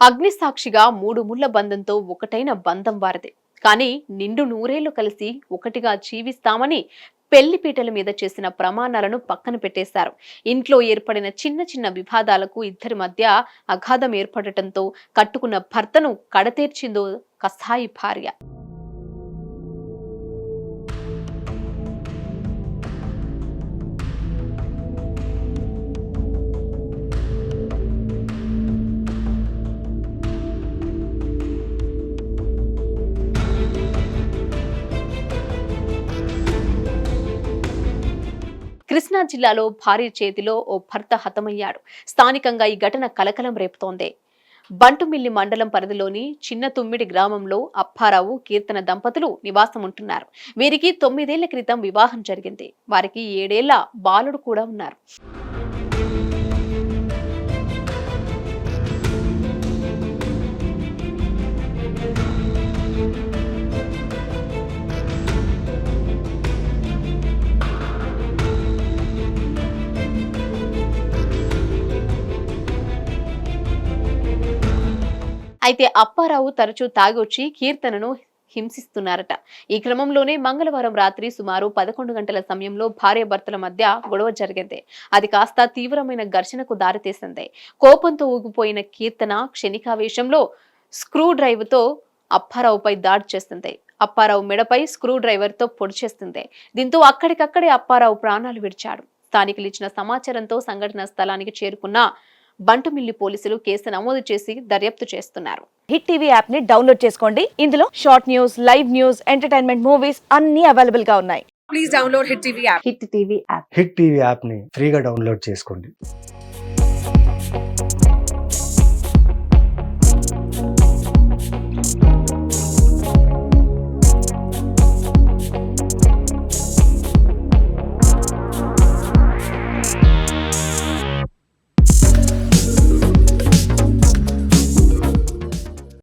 అగ్నిసాక్షిగా మూడు ముళ్ళ బంధంతో ఒకటైన బంధం వారిది. కానీ నిండు నూరేళ్ళు కలిసి ఒకటిగా జీవిస్తామని పెళ్ళిపీటల మీద చేసిన ప్రమాణాలను పక్కన పెట్టేశారు. ఇంట్లో ఏర్పడిన చిన్న చిన్న వివాదాలకు ఇద్దరి మధ్య అగాధం ఏర్పడటంతో కట్టుకున్న భర్తను కడతీర్చిందో కసాయి భార్య. కృష్ణా జిల్లాలో భార్య చేతిలో ఓ భర్త హతమయ్యాడు. స్థానికంగా ఈ ఘటన కలకలం రేపుతోంది. బంటుమిల్లి మండలం పరిధిలోని చిన్న తుమ్మిడి గ్రామంలో అప్పారావు కీర్తన దంపతులు నివాసం ఉంటున్నారు వీరికి తొమ్మిదేళ్ళ క్రితం వివాహం జరిగింది. వారికి ఏడేళ్ళ బాలుడు కూడా ఉన్నారు. అయితే అప్పారావు తరచూ తాగొచ్చి కీర్తనను హింసిస్తున్నారట. ఈ క్రమంలోనే మంగళవారం రాత్రి సుమారు పదకొండు గంటల సమయంలో భార్యాభర్తల మధ్య గొడవ జరిగింది. అది కాస్త తీవ్రమైన ఘర్షణకు దారితీసింది. కోపంతో ఊగిపోయిన కీర్తన క్షణికావేశంలో స్క్రూ డ్రైవ్తో అప్పారావుపై దాడి చేస్తుంది అప్పారావు మెడపై స్క్రూ డ్రైవర్తో పొడి చేస్తుంది దీంతో అక్కడికక్కడే అప్పారావు ప్రాణాలు విడిచాడు. స్థానికులు ఇచ్చిన సమాచారంతో సంఘటన స్థలానికి చేరుకున్న బంటుమిల్లి పోలీసులు కేసు నమోదు చేసి దర్యాప్తు చేస్తున్నారు. హిట్ టీవీ యాప్ని డౌన్లోడ్ చేసుకోండి. ఇందులో short news live news entertainment movies అన్ని అవైలబుల్గా ఉన్నాయి. please download Hit TV app. Hit TV app. Hit TV యాప్ని ఫ్రీగా డౌన్లోడ్ చేసుకోండి.